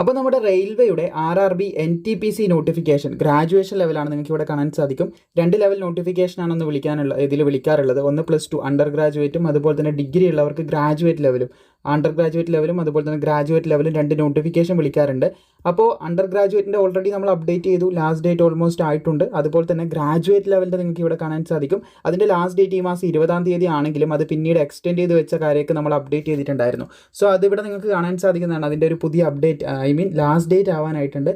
അപ്പോൾ നമ്മുടെ റെയിൽവേയുടെ R R B N T P C notification graduation ലെവലാണ് നിങ്ങൾക്ക് ഇവിടെ കാണാൻ സാധിക്കും. രണ്ട് ലെവൽ നോട്ടിഫിക്കേഷൻ ആണെന്ന് വിളിക്കാനുള്ള ഇതിൽ വിളിക്കാറുള്ളത്. ഒന്ന് പ്ലസ് ടു അണ്ടർ ഗ്രാജുവേറ്റും അതുപോലെ തന്നെ ഡിഗ്രി ഉള്ളവർക്ക് ഗ്രാജുവേറ്റ് ലെവലും അണ്ടർ ഗ്രാജുവേറ്റ് ലെവലും അതുപോലെ തന്നെ ഗ്രാജുവേറ്റ് ലെവലും രണ്ട് നോട്ടിഫിക്കേഷൻ വിളിക്കാറുണ്ട്. അപ്പോൾ അണ്ടർ ഗ്രാജുവേറ്റിന്റെ ഓൾറെഡി നമ്മൾ അപ്ഡേറ്റ് ചെയ്തു. ലാസ്റ്റ് ഡേറ്റ് ഓൾമോസ്റ്റ് ആയിട്ടുണ്ട്. അതുപോലെ തന്നെ ഗ്രാജുവേറ്റ് ലെവലിന്റെ നിങ്ങൾക്ക് ഇവിടെ കാണാൻ സാധിക്കും. അതിന്റെ ലാസ്റ്റ് ഡേറ്റ് ഈ മാസം ഇരുപതാം തീയതി ആണെങ്കിലും അത് പിന്നീട് എക്സ്റ്റെൻഡ് ചെയ്ത് വെച്ച കാര്യമൊക്കെ നമ്മൾ അപ്ഡേറ്റ് ചെയ്തിട്ടുണ്ടായിരുന്നു. സോ അതിവിടെ നിങ്ങൾക്ക് കാണാൻ സാധിക്കുന്നതാണ്. അതിന്റെ ഒരു പുതിയ update I mean last date ആവാനായിട്ടുണ്ട്.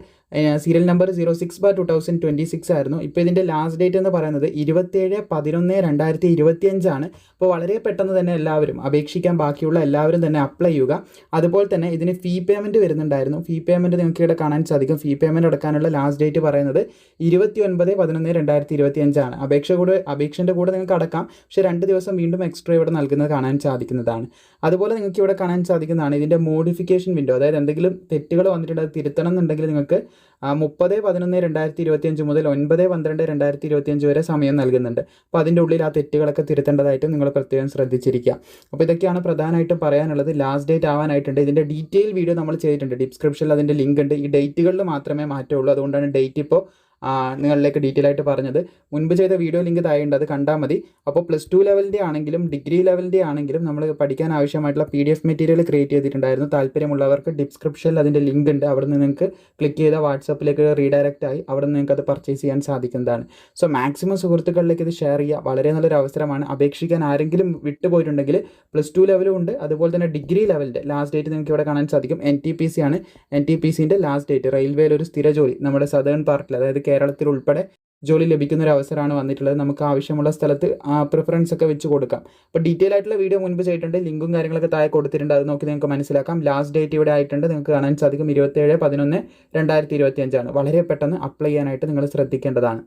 Serial number zero six bar two thousand twenty six ആയിരുന്നു. ഇപ്പോൾ ഇതിന്റെ ലാസ്റ്റ് ഡേറ്റ് എന്ന് പറയുന്നത് ഇരുപത്തേഴ് പതിനൊന്ന് രണ്ടായിരത്തി ഇരുപത്തിയഞ്ചാണ് അപ്പോൾ വളരെ പെട്ടെന്ന് തന്നെ എല്ലാവരും അപേക്ഷിക്കാൻ ബാക്കിയുള്ള എല്ലാവരും തന്നെ അപ്ലൈ ചെയ്യുക. അതുപോലെ തന്നെ ഇതിന് ഫീ പേയ്മെന്റ് വരുന്നുണ്ടായിരുന്നു. ഫീ പേയ്മെന്റ് നിങ്ങൾക്ക് ഇവിടെ കാണാൻ സാധിക്കും. ഫീ പേയ്മെന്റ് അടക്കാനുള്ള ലാസ്റ്റ് ഡേറ്റ് പറയുന്നത് ഇരുപത്തി ഒൻപത് പതിനൊന്ന് രണ്ടായിരത്തി ഇരുപത്തിയഞ്ചാണ് അപേക്ഷ കൂടെ അപേക്ഷന്റെ കൂടെ നിങ്ങൾക്ക് അടക്കാം. പക്ഷേ രണ്ട് ദിവസം വീണ്ടും എക്സ്ട്രാ ഇവിടെ നൽകുന്നത് കാണാൻ സാധിക്കുന്നതാണ്. അതുപോലെ നിങ്ങൾക്ക് ഇവിടെ കാണാൻ സാധിക്കുന്നതാണ് ഇതിന്റെ മോഡിഫിക്കേഷൻ വിൻഡോ അതായത് എന്തെങ്കിലും തെറ്റുകൾ വന്നിട്ടുണ്ടെങ്കിൽ അത് തിരുത്തണം എന്നുണ്ടെങ്കിൽ നിങ്ങൾക്ക് മുപ്പത് പതിനൊന്ന് രണ്ടായിരത്തി ഇരുപത്തിയഞ്ച് മുതൽ ഒൻപത് പന്ത്രണ്ട് രണ്ടായിരത്തി ഇരുപത്തിയഞ്ച് വരെ സമയം നൽകുന്നുണ്ട്. അപ്പോൾ അതിന്റെ ഉള്ളിൽ ആ തെറ്റുകളൊക്കെ തിരുത്തേണ്ടതായിട്ട് നിങ്ങൾ പ്രത്യേകം ശ്രദ്ധിച്ചിരിക്കുക. അപ്പോൾ ഇതൊക്കെയാണ് പ്രധാനമായിട്ടും പറയാനുള്ളത്. ലാസ്റ്റ് ഡേറ്റ് ആവാനായിട്ടുണ്ട്. ഇതിന്റെ ഡീറ്റെയിൽ വീഡിയോ നമ്മൾ ചെയ്തിട്ടുണ്ട്. ഡിസ്ക്രിപ്ഷനിൽ അതിന്റെ ലിങ്ക് ഉണ്ട്. ഈ ഡേറ്റുകളിൽ മാത്രമേ മാറ്റമുള്ളൂ. അതുകൊണ്ടാണ് ഡേറ്റ് ഇപ്പോൾ നിങ്ങളിലേക്ക് ഡീറ്റെയിൽ ആയിട്ട് പറഞ്ഞത്. മുൻപ് ചെയ്ത വീഡിയോ ലിങ്ക് താഴെയുണ്ട് അത് കണ്ടാൽ മതി. അപ്പോൾ പ്ലസ് ടു ലെവലിന്റെ ആണെങ്കിലും ഡിഗ്രി ലെവലിന്റെ ആണെങ്കിലും നമ്മൾ പഠിക്കാൻ ആവശ്യമായിട്ടുള്ള P D F material create ചെയ്തിട്ടുണ്ടായിരുന്നു. താല്പര്യമുള്ളവർക്ക് ഡിസ്ക്രിപ്ഷനിൽ അതിന്റെ ലിങ്ക് ഉണ്ട്. അവിടെ നിന്ന് നിങ്ങൾക്ക് ക്ലിക്ക് ചെയ്താൽ വാട്സപ്പിലേക്ക് റീഡയറക്റ്റ് ആയി അവിടെ നിന്ന് നിങ്ങൾക്ക് അത് പർച്ചേസ് ചെയ്യാൻ സാധിക്കുന്നതാണ്. സോ മാക്സിമം സുഹൃത്തുക്കളിലേക്ക് ഇത് ഷെയർ ചെയ്യുക വളരെ നല്ലൊരു അവസരമാണ്. അപേക്ഷിക്കാൻ ആരെങ്കിലും വിട്ടുപോയിട്ടുണ്ടെങ്കിൽ പ്ലസ് ടു ലെവലും ഉണ്ട്. അതുപോലെ തന്നെ ഡിഗ്രി ലെവലിന്റെ ലാസ്റ്റ് ഡേറ്റ് നിങ്ങൾക്ക് ഇവിടെ കാണാൻ സാധിക്കും. എൻ ടി പി സി ആണ്. എൻ ടി പി സിന്റെ ലാസ്റ്റ് ഡേറ്റ് റെയിൽവേയിൽ ഒരു സ്ഥിര ജോലി. നമ്മുടെ സദേൺ പാർട്ടിൽ അതായത് കേരളത്തിൽ ഉൾപ്പെടെ ജോലി ലഭിക്കുന്ന ഒരു അവസരമാണ് വന്നിട്ടുള്ളത്. നമുക്ക് ആവശ്യമുള്ള സ്ഥലത്ത് പ്രിഫറൻസ് ഒക്കെ വെച്ച് കൊടുക്കാം. അപ്പോൾ ഡീറ്റെയിൽ ആയിട്ടുള്ള വീഡിയോ മുൻപ് ചെയ്തിട്ടുണ്ട്. ലിങ്കും കാര്യങ്ങളൊക്കെ താഴെ കൊടുത്തിട്ടുണ്ട്. അത് നോക്കി നിങ്ങൾക്ക് മനസ്സിലാക്കാം. ലാസ്റ്റ് ഡേറ്റ് ഇവിടെ ആയിട്ടുണ്ട്. നിങ്ങൾക്ക് കാണാൻ സാധിക്കും. ഇരുപത്തേഴ് പതിനൊന്ന് രണ്ടായിരത്തി ഇരുപത്തി അഞ്ചാണ് വളരെ പെട്ടെന്ന് അപ്ലൈ ചെയ്യാനായിട്ട് നിങ്ങൾ ശ്രദ്ധിക്കേണ്ടതാണ്.